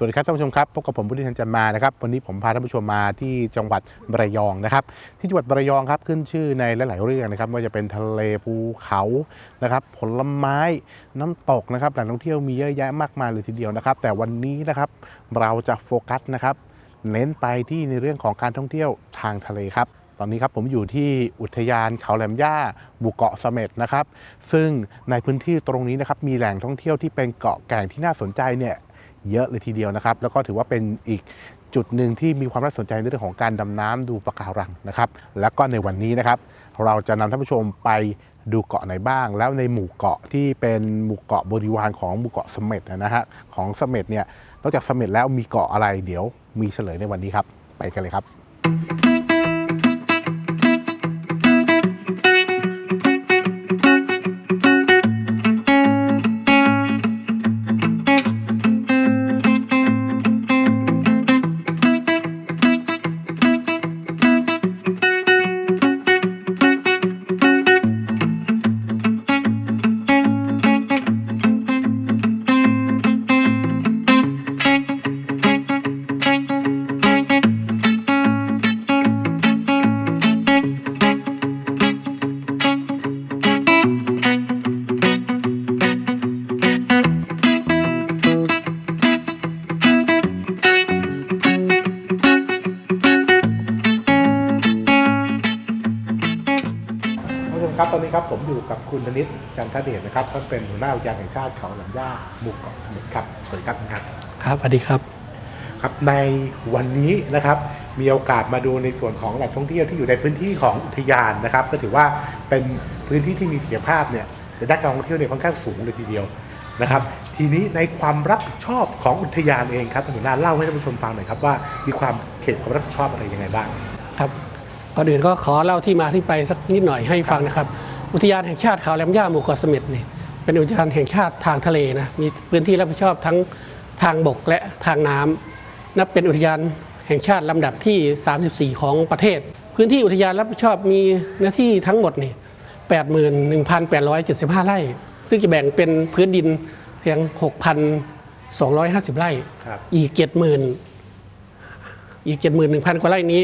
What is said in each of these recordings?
สวัสดีครับท่านผู้ชมครับพบกับผมพุทธิธันจันมานะครับวันนี้ผมพาท่านผู้ชมมาที่จังหวัดระยองนะครับ ที่จังหวัดระยองครับขึ้นชื่อในหลาย ๆ เรื่องนะครับว่าจะเป็นทะเลภูเขานะครับผลไม้น้ำตกนะครับแหล่งท่องเที่ยวมีเยอะแยะมากมายเลยทีเดียวนะครับ แต่วันนี้นะครับเราจะโฟกัสนะครับเน้นไปที่ในเรื่องของการท่องเที่ยวทางทะเลครับตอนนี้ครับผมอยู่ที่อุทยานเขาแหลมย่าหมู่เกาะเสม็ดนะครับ ซึ่งในพื้นที่ตรงนี้นะครับมีแหล่งท่องเที่ยวที่เป็นเกาะแก่งที่น่าสนใจเนี่ย เยอะเลยทีเดียวนะครับ แล้วก็ถือว่าเป็นอีกจุดหนึ่งที่มีความน่าสนใจในเรื่องของการดำน้ำดูปะการังนะครับ แล้วก็ในวันนี้นะครับ เราจะนำท่านผู้ชมไปดูเกาะไหนบ้าง แล้วในหมู่เกาะที่เป็นหมู่เกาะบริวารของหมู่เกาะเสม็ดนะฮะของเสม็ดเนี่ยนอกจากเสม็ดแล้วมีเกาะอะไรเดี๋ยวมีเฉลยในวันนี้ครับ ไปกันเลยครับ คุณธนิตจันทเดชนะครับท่านเป็นหัวหน้าอุทยานแห่งชาติเขาแหลมย่าหมู่เกาะเสม็ดครับสวัสดีครับท่านครับครับสวัสดีครับครับในวันนี้นะครับมีโอกาสมาดูในส่วนของแหล่งท่องเที่ยวที่อยู่ในพื้นที่ของอุทยานนะครับ ก็ถือว่าเป็นพื้นที่ที่มีศักยภาพเนี่ยในด้านการท่องเที่ยวเนี่ยค่อนข้างสูงเลยทีเดียวนะครับทีนี้ในความรับผิดชอบของอุทยานเองครับท่านหัวหน้าเล่าให้ท่านผู้ชมฟังหน่อยครับว่ามีความเขตความรับผิดชอบอะไรยังไงบ้างครับก่อนอื่นก็ขอเล่าที่มาที่ไปสักนิดหน่อยให้ฟังนะครับ อุทยานแห่งชาติเขาแหลมย่าหมู่เกาะเสม็ดนี่เป็นอุทยานแห่งชาติทางทะเลนะมีพื้นที่รับผิดชอบทั้งทางบกและทางน้ำนับเป็นอุทยานแห่งชาติลำดับที่ 34 ของประเทศ พื้นที่อุทยานรับผิดชอบมีเนื้อที่ทั้งหมดนี่81,875 ไร่ ซึ่งจะแบ่งเป็นพื้นดินเพียง 6,250 ไร่ครับอีก 70,000 อีก 71,000 กว่าไร่นี้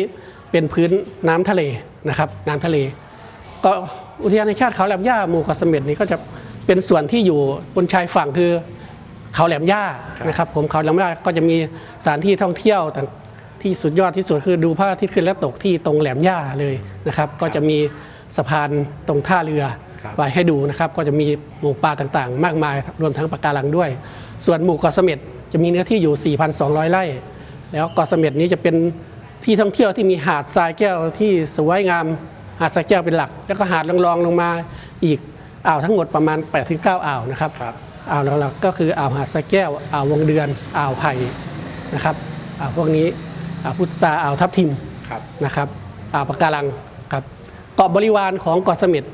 เป็นพื้นน้ำทะเลนะครับ น้ำทะเล ก็ อุทยานแห่งชาติเขาแหลมย่าหมู่เกาะเสม็ดนี้ก็จะเป็นส่วนที่อยู่บนชายฝั่งคือเขาแหลมย่าครับนะครับผมเขาแหลมย่าก็จะมีสถานที่ท่องเที่ยวต่างที่สุดยอดที่สุดคือดูพระอาทิตย์ขึ้นและตกที่ตรงแหลมย่าเลยนะครับ ก็จะมีสะพานตรงท่าเรือครับไว้ให้ดูนะครับ ก็จะมีหมู่ป่าต่างๆ มากมายรวมทั้งปะการังด้วย ส่วนหมู่เกาะเสม็ดจะมีเนื้อที่อยู่ 4,200 ไร่ แล้วเกาะเสม็ดนี้จะเป็นที่ท่องเที่ยวที่มีหาดทรายแก้วที่สวยงาม หาดทรายแก้วเป็นหลัก แล้วก็หาดรองๆลงมาอีกอ่าวทั้งหมดประมาณ 8-9 อ่าวนะครับครับอ่าวหลักๆก็คืออ่าวหาดทรายแก้วอ่าววงเดือนอ่าวไผ่นะครับอ่าวพวกนี้อ่าวพุทราอ่าวทับทิมครับนะครับอ่าวปะการังครับเกาะบริวารของเกาะเสม็ด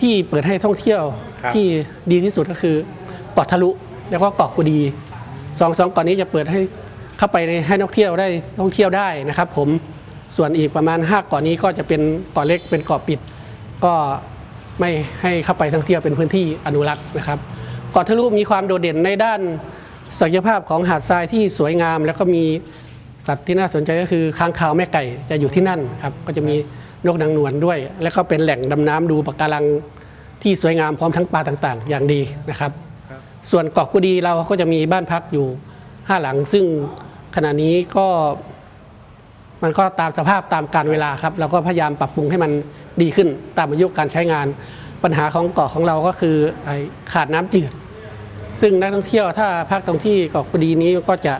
ที่เปิดให้ท่องเที่ยวครับที่ดีที่สุดก็คือเกาะทะลุแล้วก็เกาะกุดีสองสองเกาะนี้จะเปิดให้เข้าไปในให้นักท่องเที่ยวได้ท่องเที่ยวได้นะครับ ผม ส่วนอีกประมาณ5เกาะนี้ก็จะเป็นเกาะเล็กเป็นเกาะปิด ก็ไม่ให้เข้าไปท่องเที่ยวเป็นพื้นที่อนุรักษ์นะครับเกาะทะลุมีความโดดเด่นในด้านศักยภาพของหาดทรายที่สวยงาม แล้วก็มีสัตว์ที่น่าสนใจก็คือค้างคาวแม่ไก่จะอยู่ที่นั่นครับก็จะมีนกนางนวลด้วย แล้วก็เป็นแหล่งดำน้ำดูปะการังที่สวยงามพร้อมทั้งปลาต่างๆ อย่างดีนะครับครับ ส่วนเกาะกุดีเราก็จะมีบ้านพักอยู่ห้าหลัง ซึ่งขณะนี้ก็ มันก็ตามสภาพตามการเวลาครับเราก็พยายามปรับปรุงให้มันดีขึ้นตามอายุการใช้งาน ปัญหาของเกาะของเราก็คือไอ้ขาดน้ำจืด ซึ่งนักท่องเที่ยวถ้าพักตรงที่เกาะกุดีนี้ก็จะ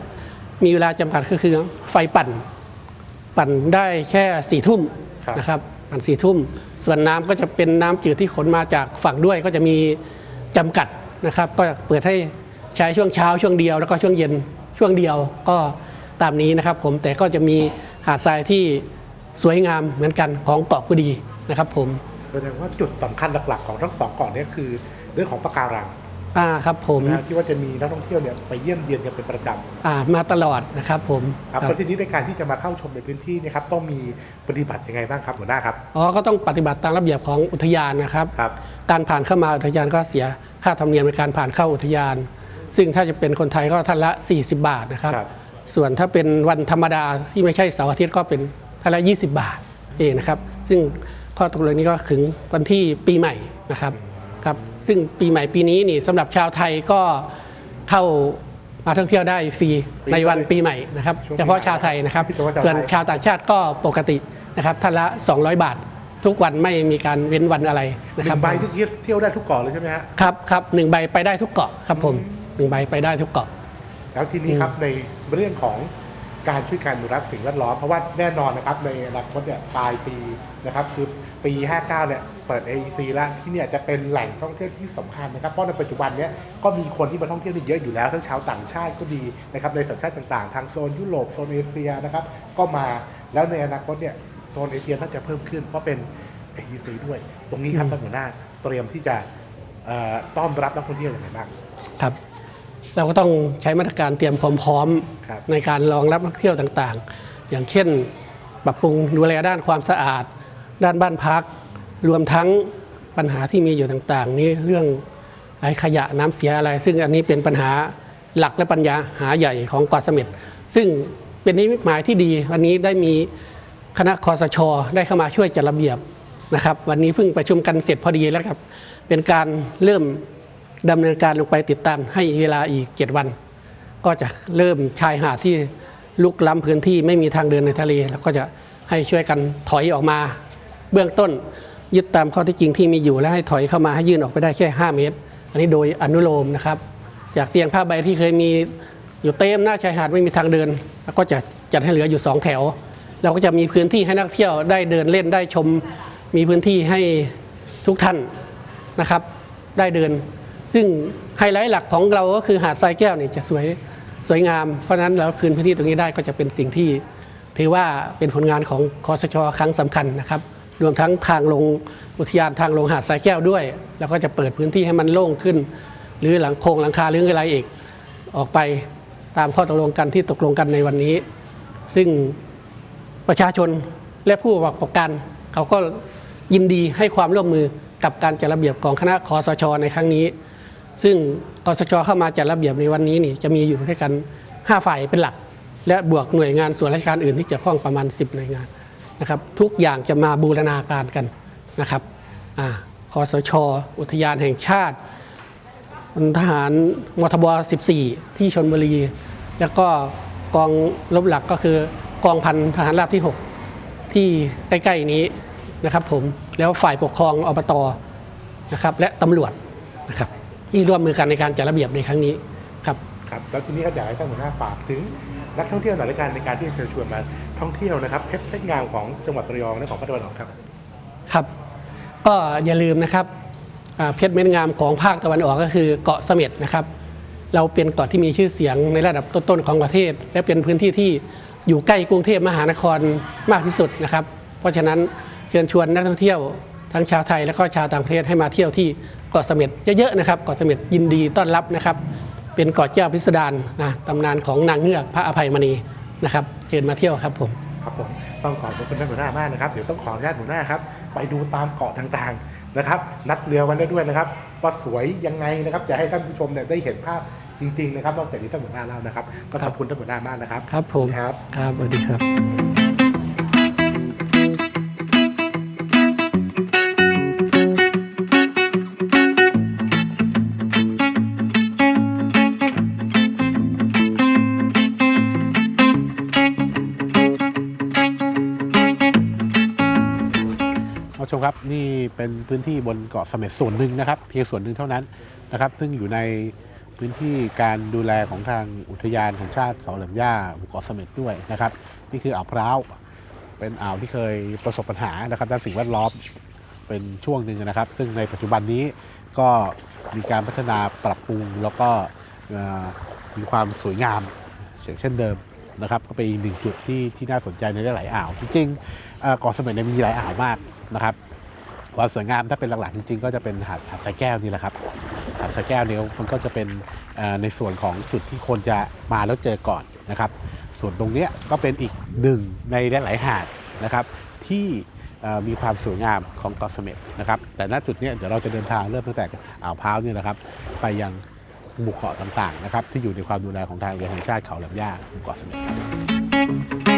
มีเวลาจำกัดก็คือไฟปั่น ปั่นได้แค่สี่ทุ่มครับนะครับปั่นสี่ทุ่ม ส่วนน้ำก็จะเป็นน้ำจืดที่ขนมาจากฝั่งด้วยก็จะมีจำกัดนะครับ ก็เปิดให้ใช้ช่วงเช้าช่วงเดียวแล้วก็ช่วงเย็นช่วงเดียวก็ตามนี้นะครับผมแต่ก็จะมี หาดทรายที่สวยงามเหมือนกันของเกาะกุดีนะครับผมแสดงว่าจุดสำคัญหลักๆของทั้งสองเกาะเนี้คือเรื่องของปะการังอ่าครับผมนะฮะที่ว่าจะมีนักท่องเที่ยวเนี่ยไปเยี่ยมเยียนกันเป็นประจำอ่ามาตลอดนะครับผมครับครับแล้วทีนี้ในการที่จะมาเข้าชมในพื้นที่เนยครับต้องมีปฏิบัติยังไงบ้างครับหัวหน้าครับอ๋อก็ต้องปฏิบัติตามระเบียบของอุทยานนะครับครับการผ่านเข้ามาอุทยานก็เสียค่าธรรมเนียมในการผ่านเข้าอุทยาน ซึ่งถ้าจะเป็นคนไทยก็ท่านละ 40 บาทนะครับครับ ส่วนถ้าเป็นวันธรรมดาที่ไม่ใช่เสาร์อาทิตย์ก็เป็นท่านละ 20 บาทเองนะครับ ซึ่งข้อตกลงนี้ก็ถึงวันที่ปีใหม่นะครับครับ ซึ่งปีใหม่ปีนี้นี่สำหรับชาวไทยก็เข้ามาท่องเที่ยวได้ฟรีในวันปีใหม่นะครับช่วงปีเฉพาะชาวไทยนะครับเฉพาะชาวไทยส่วนชาวต่างชาติก็ปกตินะครับท่านละ 200 บาท ทุกวันไม่มีการเว้นวันอะไรหนะคนึ่รับงใบที่เที่ยวได้ทุกเกาะเลยใช่ไหมฮะครับครับหนึ่งใบไปได้ทุกเกาะครับผมหนึ่งใบไปได้ทุกเกาะ แล้วทีนี้ครับในเรื่องของการช่วยการอนุรักษ์สิ่งแวดล้อมเพราะว่าแน่นอนนะครับในอนาคตเนี่ยปลายปีนะครับคือปี 59 เนี่ยเปิด AEC แล้วที่เนี่ยจะเป็นแหล่งท่องเที่ยวที่สำคัญนะครับ เพราะในปัจจุบันเนี่ยก็มีคนที่มาท่องเที่ยวนี่เยอะอยู่แล้ว ทั้งชาวต่างชาติก็ดีนะครับในสัญชาติต่างๆ ทางโซนยุโรปโซนเอเชียนะครับก็มาแล้วในอนาคตเนี่ยโซนเอเชียน่าจะเพิ่มขึ้น เพราะเป็น AEC ด้วย ตรงนี้ครับท่านหัวหน้าเตรียมที่จะเอ่อต้อนรับนักท่องเที่ยวอย่างไรบ้างครับ เราก็ต้องใช้มาตรการเตรียมความพร้อมครับในการรองรับนักท่องเที่ยวต่างๆ อย่างเช่น ปรับปรุงดูแลด้านความสะอาด ด้านบ้านพัก รวมทั้งปัญหาที่มีอยู่ต่างๆ นี้เรื่องไอ้ขยะน้ำเสียอะไร ซึ่งอันนี้เป็นปัญหาหลักและปัญญาหาใหญ่ของเกาะเสม็ดซึ่งเป็นนิมิตหมายที่ดี วันนี้ได้มีคณะคอสชได้เข้ามาช่วยจัดระเบียบนะครับ วันนี้เพิ่งประชุมกันเสร็จพอดีแล้วครับ เป็นการเริ่ม ดำเนินการลงไปติดตามให้เวลาอีก 7 วัน ก็จะเริ่มชายหาดที่ลุกล้ำพื้นที่ไม่มีทางเดินในทะเล แล้วก็จะให้ช่วยกันถอยออกมา เบื้องต้นยึดตามข้อที่จริงที่มีอยู่และให้ถอยเข้ามาให้ยื่นออกไปได้แค่ 5 เมตร อันนี้โดยอนุโลมนะครับ จากเตียงผ้าใบที่เคยมีอยู่เต็มหน้าชายหาดไม่มีทางเดิน แล้วก็จะจัดให้เหลืออยู่ 2 แถวเราก็จะมีพื้นที่ให้นักเที่ยวได้เดินเล่นได้ชม มีพื้นที่ให้ทุกท่านนะครับ ได้เดิน ซึ่งไฮไลท์หลักของเราก็คือหาดทรายแก้วเนี่ยจะสวยสวยงาม เพราะฉะนั้นเราคืนพื้นที่ตรงนี้ได้ก็จะเป็นสิ่งที่ ถือว่าเป็นผลงานของคอสชครั้งสำคัญนะครับ รวมทั้งทางลงอุทยานทางลงหาดทรายแก้วด้วย แล้วก็จะเปิดพื้นที่ให้มันโล่งขึ้น หรือหลังโครงหลังคาหรืออะไรอีกออกไปตามข้อตกลงกันที่ตกลงกันในวันนี้ ซึ่งประชาชนและผู้ประกอบการเขาก็ยินดีให้ความร่วมมือกับการจัดระเบียบของคณะคอสชในครั้งนี้ ซึ่งกสชเข้ามาจัดระเบียบในวันนี้นี่จะมีอยู่ด้วยกัน 5 ฝ่ายเป็นหลัก และบวกหน่วยงานส่วนราชการอื่นที่เกี่ยวข้องประมาณ 10 หน่วยงานนะครับ ทุกอย่างจะมาบูรณาการกันนะครับคอสช อุทยานแห่งชาติทหารมทบ 14 ที่ชนบุรี แล้วก็กองรบหลักก็คือกองพันทหารราบที่ 6 ที่ใกล้ๆนี้นะครับผมแล้วฝ่ายปกครองอบตนะครับและตำรวจนะครับ ที่ร่วมมือกันในการจัดระเบียบในครั้งนี้ครับ ครับแล้วทีนี้ก็อยากให้ท่านหัวหน้าฝากถึงนักท่องเที่ยวหน่อยละกันในการที่จะเชิญชวนมาท่องเที่ยวนะครับเพชรเพชรงามของจังหวัดระยองและของภาคตะวันออกครับ ครับ ก็อย่าลืมนะครับอ่าเพชรเม็ดงามของภาคตะวันออกก็คือเกาะเสม็ดนะครับ เราเป็นเกาะที่มีชื่อเสียงในระดับต้นๆของประเทศ และเป็นพื้นที่ที่อยู่ใกล้กรุงเทพมหานครมากที่สุดนะครับ เพราะฉะนั้นเชิญชวนนักท่องเที่ยว ทั้งชาวไทยและก็ชาวต่างประเทศให้มาเที่ยวที่เกาะเสม็ดเยอะๆนะครับเกาะเสม็ดยินดีต้อนรับนะครับ เป็นเกาะเจ้าพิสดารนะตำนานของนางเงือกพระอภัยมณีนะครับเชิญมาเที่ยวครับผมครับผมต้องขอบคุณท่านหัวหน้ามากนะครับเดี๋ยวต้องขออนุญาตหัวหน้าครับไปดูตามเกาะต่างๆนะครับ นัดเรือวันได้ด้วยนะครับว่าสวยยังไงนะครับจะให้ท่านผู้ชมเนี่ยได้เห็นภาพจริงๆนะครับนอกจากที่ท่านหัวหน้าเล่านะครับ ก็ขอบคุณท่านหัวหน้ามากนะครับ ครับผมครับครับสวัสดีครับ ชมครับนี่เป็นพื้นที่บนเกาะเสม็ดส่วนหนึ่งนะครับ เพียงส่วนหนึ่งเท่านั้นนะครับ ซึ่งอยู่ในพื้นที่การดูแลของทางอุทยานแห่งชาติเขาแหลมย่าหมู่เกาะเสม็ดด้วยนะครับ นี่คืออ่าวพร้าวเป็นอ่าวที่เคยประสบปัญหานะครับด้านสิ่งแวดล้อมเป็นช่วงหนึ่งนะครับ ซึ่งในปัจจุบันนี้ก็มีการพัฒนาปรับปรุงแล้วก็มีความสวยงามอย่างเช่นเดิมนะครับ ก็เป็นอีกหนึ่งจุดที่ที่น่าสนใจในหลายๆอ่าวจริงๆ เกาะเสม็ดเนี่ยมีหลายอ่าวมากนะครับความสวยงามถ้าเป็นหลักๆจริงๆ ก็จะเป็นหาดหาดสายแก้วนี่แหละครับหาดสายแก้วเนี่ยมันก็จะเป็นในส่วนของจุดที่คนจะมาแล้วเจอก่อนนะครับ ส่วนตรงเนี้ยก็เป็นอีกหนึ่งในหลายๆหาดนะครับที่มีความสวยงามของเกาะเสม็ดนะครับแต่ณจุดนี้เดี๋ยวเราจะเดินทางเริ่มตั้งแต่อ่าวพร้าวเนี่ยนะครับ ไปยังหมู่เกาะต่างๆนะครับที่อยู่ในความดูแลของทางเรือแห่งชาติเขาแหลมย่าหมู่เกาะเสม็ด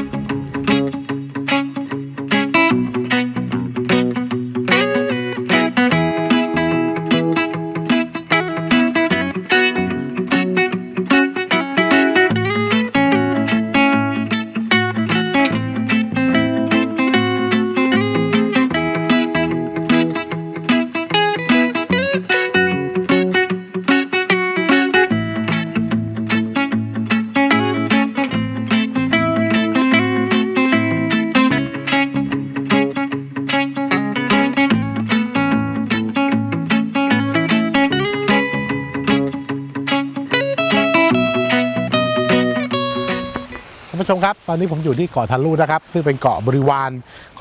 ครับท่านผู้ชมครับ ตอนนี้ผมอยู่ที่เกาะทารุนะครับ ซึ่งเป็นเกาะบริวาร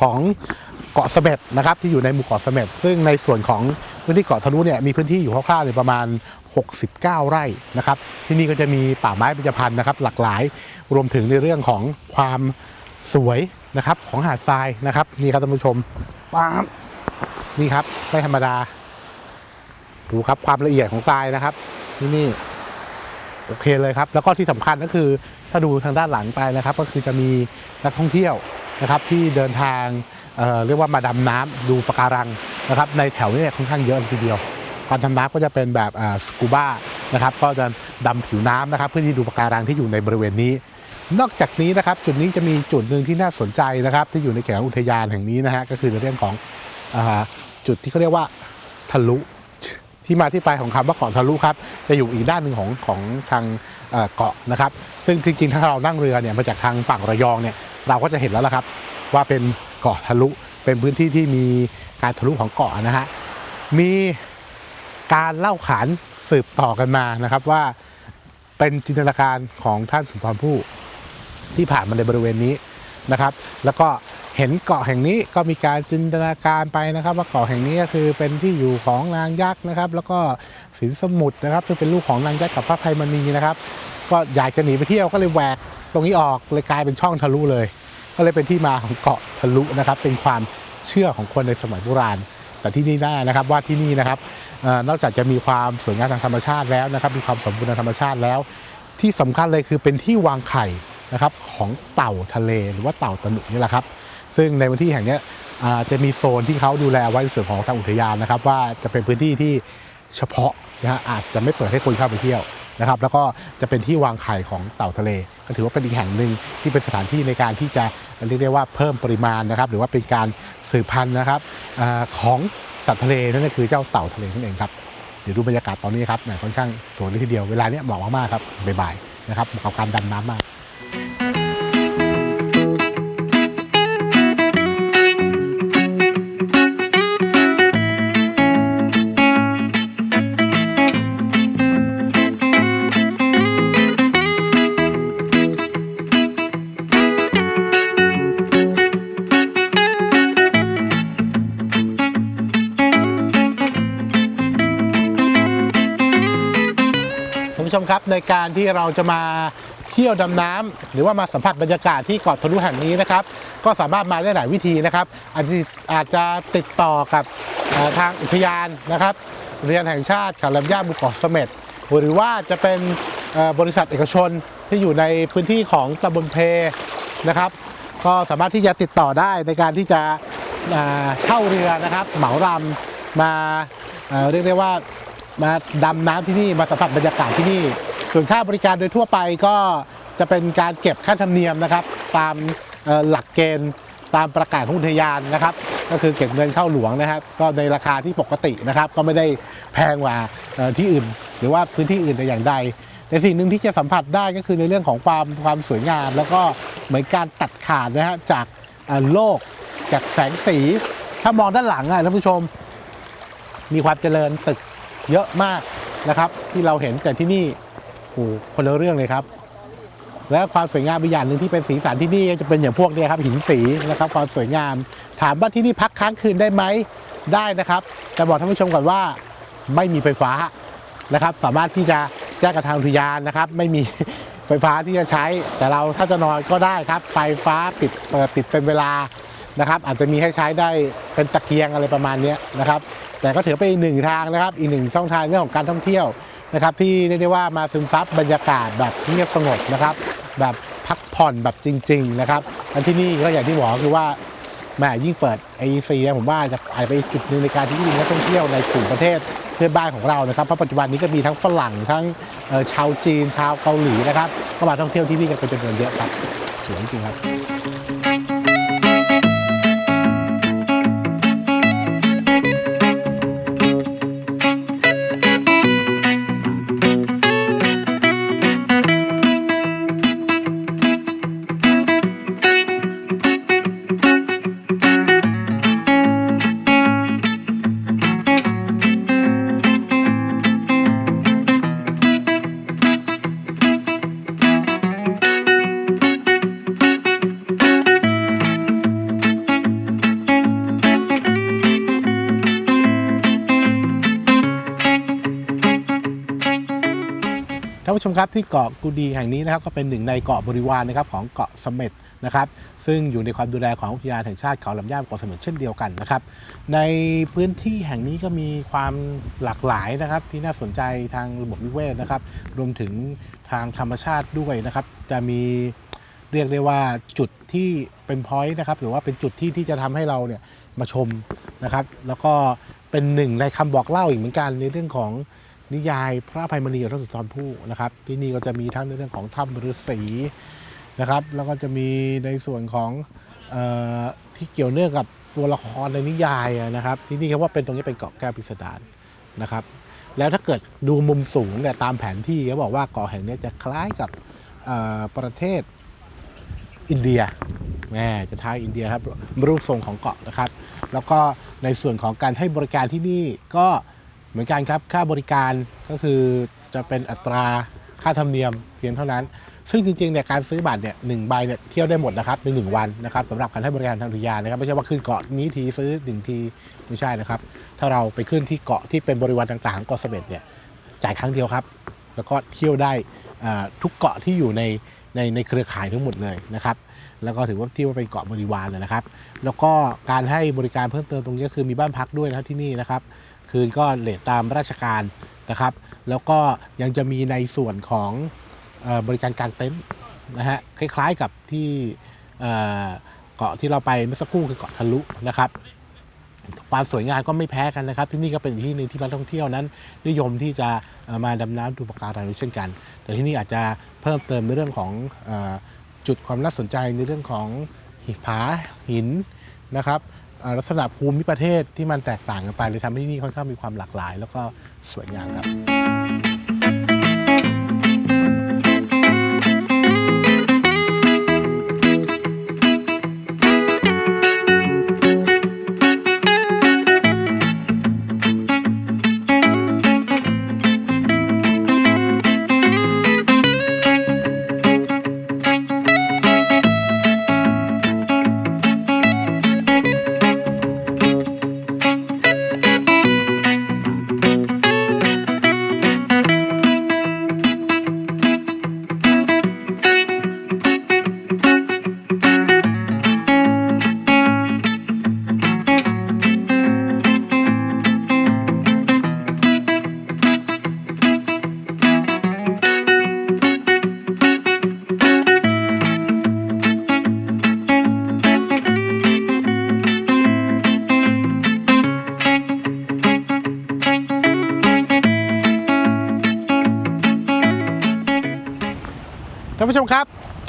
ของเกาะเสม็ดนะครับที่อยู่ในหมู่เกาะเสม็ดซึ่งในส่วนของพื้นที่เกาะทารุเนี่ยมีพื้นที่อยู่คร่าวๆเลยประมาณ 69 ไร่นะครับ ที่นี่ก็จะมีป่าไม้เบญจพรรณนะครับ หลากหลายรวมถึงในเรื่องของความสวยนะครับของหาดทรายนะครับนี่ครับท่านผู้ชมป๊าบนี่ครับไม่ธรรมดา ดูครับความละเอียดของทรายนะครับ ที่นี่โอเคเลยครับ แล้วก็ที่สำคัญก็คือ ถ้าดูทางด้านหลังไปนะครับ ก็คือจะมีนักท่องเที่ยวนะครับที่เดินทางเเรียกว่ามาดำน้ำดูปะการังนะครับ ในแถวนี้ค่อนข้างเยอะทีเดียวการดำน้ำก็จะเป็นแบบสกูบ้านะครับก็จะดำผิวน้ำนะครับ เพื่อที่ดูปะการังที่อยู่ในบริเวณนี้ นอกจากนี้นะครับ จุดนี้จะมีจุดหนึ่งที่น่าสนใจนะครับ ที่อยู่ในเขตอุทยานแห่งนี้นะฮะก็คือในเรื่องของอจุดที่เขาเรียกว่าทะลุ ที่มาที่ไปของคำว่าเกาะทะลุครับจะอยู่อีกด้านหนึ่งของของทางเอ่อเกาะนะครับ ซึ่งจริงๆถ้าเรานั่งเรือเนี่ยมาจากทางฝั่งระยองเนี่ยเราก็จะเห็นแล้วละครับ ว่าเป็นเกาะทะลุเป็นพื้นที่ที่มีการทะลุของเกาะนะฮะมีการเล่าขานสืบต่อกันมานะครับว่าเป็นจินตนาการของท่านสุนทรภู่ที่ผ่านมาในบริเวณนี้นะครับ แล้วก็ เห็นเกาะแห่งนี้ก็มีการจินตนาการไปนะครับว่าเกาะแห่งนี้ก็คือเป็นที่อยู่ของนางยักษ์นะครับ แล้วก็สินสมุทรนะครับ ซึ่งเป็นลูกของนางยักษ์กับพระไพมณีนะครับ ก็อยากจะหนีไปเที่ยวก็เลยแหวกตรงนี้ออกเลยกลายเป็นช่องทะลุเลย ก็เลยเป็นที่มาของเกาะทะลุนะครับ เป็นความเชื่อของคนในสมัยโบราณ แต่ที่นี่แน่นะครับว่าที่นี่นะครับอนอกจากจะมีความสวยงามทางธรรมชาติแล้วนะครับ มีความสมบูรณ์ทางธรรมชาติแล้ว ที่สำคัญเลยคือเป็นที่วางไข่นะครับของเต่าทะเลหรือว่าเต่าตะหนุนี่แหละครับ ซึ่งในพื้นที่แห่งนี้จะมีโซนที่เขาดูแลไว้ในส่วนของทางอุทยานนะครับ ว่าจะเป็นพื้นที่ที่เฉพาะนะฮะอาจจะไม่เปิดให้คนเข้าไปเที่ยวนะครับ แล้วก็จะเป็นที่วางไข่ของเต่าทะเล ก็ถือว่าเป็นอีกแห่งหนึ่งที่เป็นสถานที่ในการที่จะเรียกได้ว่าเพิ่มปริมาณนะครับ หรือว่าเป็นการสืบพันธุ์นะครับอของสัตว์ทะเลนั่นก็คือเจ้าเต่าทะเลนั่นเองครับเดี๋ยวดูบรรยากาศตอนนี้ครับแหมค่อนข้างสวยเลยทีเดียวเวลาเนี้ยเหมาะมากๆครับบ่ายๆนะครับเหมาะกับการดำน้ำมาก นผู้ชมครับในการที่เราจะมาเที่ยวดำน้ำหรือว่ามาสัมผัสบรรยากาศที่เกาะทะลุแห่งนี้นะครับ ก็สามารถมาได้หลายวิธีนะครับ อาจจะอาจจะติดต่อกับทางอุทยานนะครับอุทยานแห่งชาติเขาแหลมย่าหมู่เกาะเสม็ดหรือว่าจะเป็นบริษัทเอกชนที่อยู่ในพื้นที่ของตำบลเพนะครับ ก็สามารถที่จะติดต่อได้ในการที่จะเช่าเรือนะครับเหมารำมาเรียกได้ว่ามาดำน้ำที่นี่มาสัมผัสบรรยากาศที่นี่ ส่วนค่าบริการโดยทั่วไปก็จะเป็นการเก็บค่าธรรมเนียมนะครับ ตามหลักเกณฑ์ตามประกาศของอุทยานนะครับ ก็คือเก็บเงินเข้าหลวงนะครับ ก็ในราคาที่ปกตินะครับ ก็ไม่ได้แพงกว่าที่อื่น หรือว่าพื้นที่อื่นแต่อย่างใดในสิ่งหนึ่งที่จะสัมผัสได้ก็คือในเรื่องของความความสวยงาม แล้วก็เหมือนการตัดขาดนะฮะจากโลกจากแสงสี ถ้ามองด้านหลังอะท่านผู้ชม มีความเจริญตึกเยอะมากนะครับ ที่เราเห็นแต่ที่นี่ โอ้คนละเรื่องเลยครับ และความสวยงามอีกอย่างหนึ่งที่เป็นสีสันที่นี่จะเป็นอย่างพวกนี้ครับหินสีนะครับ ความสวยงาม ถามว่าที่นี่พักค้างคืนได้ไหมได้นะครับ แต่บอกท่านผู้ชมก่อนว่าไม่มีไฟฟ้านะครับ สามารถที่จะแจ้งกับทางอุทยานนะครับ ไม่มีไฟฟ้าที่จะใช้ แต่เราถ้าจะนอนก็ได้ครับ ไฟฟ้าปิดเปิดปิดเป็นเวลานะครับ อาจจะมีให้ใช้ได้เป็นตะเกียงอะไรประมาณนี้นะครับ แต่ก็ถือเป็นอีกหนึ่งทางนะครับ อีกหนึ่งช่องทางเรื่องของการท่องเที่ยว นะครับที่เรียกได้ว่ามาซึมซับบรรยากาศแบบเงียบสงบนะครับแบบพักผ่อนแบบจริง ๆ นะครับอันที่นี่ก็อย่างที่บอกคือว่าแหม่ยิ่งเปิด AEC เนี่ยผมว่าจะอาจจะไปจุดหนึ่งในการที่มีนักท่องเที่ยวในกลุ่มประเทศเพื่อนบ้านของเรานะครับเพราะปัจจุบันนี้ก็มีทั้งฝรั่งทั้งชาวจีน ชาวเกาหลีนะครับก็มาท่องเที่ยวที่นี่กันเป็นจำนวนเยอะครับสวยจริงครับ ชมครับที่เกาะกูดีแห่งนี้นะครับก็เป็นหนึ่งในเกาะบริวารนะครับของเกาะเสม็ดนะครับซึ่งอยู่ในความดูแลของอุทยานแห่งชาติเขาลำย่ามเกาะเสม็ดเช่นเดียวกันนะครับในพื้นที่แห่งนี้ก็มีความหลากหลายนะครับที่น่าสนใจทางระบบนิเวศนะครับ รวมถึงทางธรรมชาติด้วยนะครับจะมีเรียกได้ว่าจุดที่เป็นพอยต์นะครับหรือว่าเป็นจุดที่ที่จะทำให้เราเนี่ยมาชมนะครับ แล้วก็เป็นหนึ่งในคำบอกเล่าอีกเหมือนกันในเรื่องของ นิยายพระภัยมณีกับพระสุนทรภู่นะครับ ที่นี่ก็จะมีทั้งในเรื่องของถ้ำฤาษีนะครับ แล้วก็จะมีในส่วนของออที่เกี่ยวเนื่องกับตัวละครในนิยายนะครับ ที่นี่เขาว่าเป็นตรงนี้เป็นเกาะแก้วพิสดารนะครับ แล้วถ้าเกิดดูมุมสูงเนี่ยตามแผนที่เขาบอกว่าเกาะแห่งนี้จะคล้ายกับประเทศอินเดียแหมจะท้ายอินเดียครับรูปทรงของเกาะนะครับ แล้วก็ในส่วนของการให้บริการที่นี่ก็ เหมือนกันครับค่าบริการก็คือจะเป็นอัตราค่าธรรมเนียมเพียงเท่านั้น ซึ่งจริงๆเนี่ยการซื้อบัตรเนี่ยหนึ่งใบเนี่ยเที่ยวได้หมดนะครับในหนึ่งวันนะครับสำหรับการให้บริการทางอุทยานนะครับไม่ใช่ว่าขึ้นเกาะนี้ทีซื้อหนึ่งทีไม่ใช่นะครับ ถ้าเราไปขึ้นที่เกาะที่เป็นบริวารต่างๆของเกาะเสม็ดเนี่ยจ่ายครั้งเดียวครับ แล้วก็เที่ยวได้ทุกเกาะที่อยู่ในในในเครือข่ายทั้งหมดเลยนะครับแล้วก็ถือว่าที่ว่าเป็นเกาะบริวารเลยนะครับ แล้วก็การให้บริการเพิ่มเติมตรงนี้คือมีบ้านพักด้วยนะครับที่นี่นะครับ คืนก็เลทตามราชการนะครับ แล้วก็ยังจะมีในส่วนของออบริการกางเต็นท์นะฮะคล้ายๆกับที่เกาะที่เราไปเมื่อสักครู่คือเกาะทะลุนะครับความสวยงามก็ไม่แพ้กันนะครับ ที่นี่ก็เป็นที่หนึ่งที่นักท่องเที่ยวนั้น นิยมที่จะมาดำน้ำดูปะการังด้วยเช่นกัน แต่ที่นี่อาจจะเพิ่มเติมในเรื่องของอจุดความน่าสนใจในเรื่องของหิผาหินนะครับ ลักษณะภูมิประเทศที่มันแตกต่างกันไปเลยทำให้ที่นี่ค่อนข้างมีความหลากหลาย แล้วก็สวยงามครับ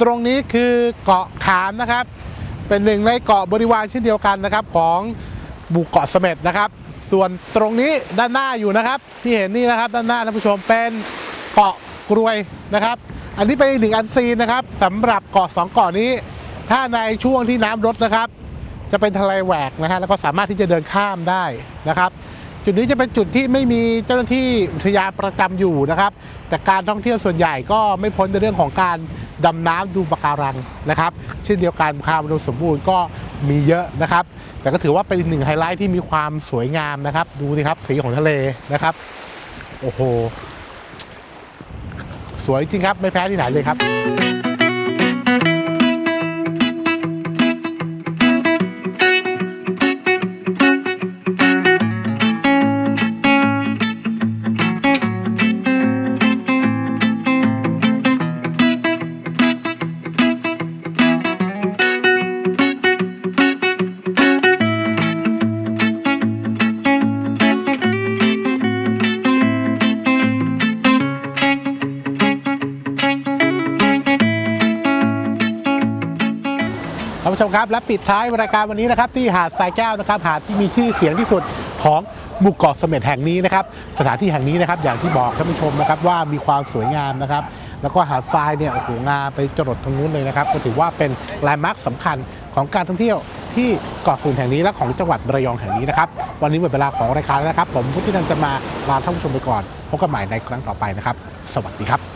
ตรงนี้คือเกาะขามนะครับ เป็นหนึ่งในเกาะบริวารเช่นเดียวกันนะครับ ของหมู่เกาะเสม็ดนะครับ ส่วนตรงนี้ด้านหน้าอยู่นะครับ ที่เห็นนี่นะครับด้านหน้าท่านผู้ชมเป็นเกาะกรวยนะครับ อันนี้เป็นอีกหนึ่งอันซีนนะครับสำหรับเกาะสองเกาะนี้ ถ้าในช่วงที่น้ำลดนะครับ จะเป็นทะเลแหวกนะฮะแล้วก็สามารถที่จะเดินข้ามได้นะครับจุดนี้จะเป็นจุดที่ไม่มีเจ้าหน้าที่อุทยานประจำอยู่นะครับ แต่การท่องเที่ยวส่วนใหญ่ก็ไม่พ้นในเรื่องของการ ดำน้ำดูปะการังนะครับ เช่นเดียวกันความอุดมสมบูรณ์ก็มีเยอะนะครับ แต่ก็ถือว่าเป็นหนึ่งไฮไลท์ที่มีความสวยงามนะครับ ดูสิครับสีของทะเลนะครับ โอ้โห สวยจริงครับไม่แพ้ที่ไหนเลยครับ นผู้ชมครับและปิดท้ายรายการวันนี้นะครับที่หาดทรายแก้วนะครับหาดที่มีชื่อเสียงที่สุดของหมู่เกาะเสม็ดแห่งนี้นะครับสถานที่แห่งนี้นะครับอย่างที่บอกท่านผู้ชมนะครับว่ามีความสวยงามนะครับ แล้วก็หาดทรายเนี่ยโอ้โหงามไปจรดตรงนู้นเลยนะครับ ก็ถือว่าเป็นแลนด์มาร์คสำคัญของการท่องเที่ยวที่เกาะสูนแห่งนี้และของจังหวัดระยองแห่งนี้นะครับ วันนี้หมดเวลาของรายการแล้วนะครับ ผมพุทธินันจะมาลาท่านผู้ชมไปก่อนพบกันใหม่ในครั้งต่อไปนะครับ สวัสดีครับ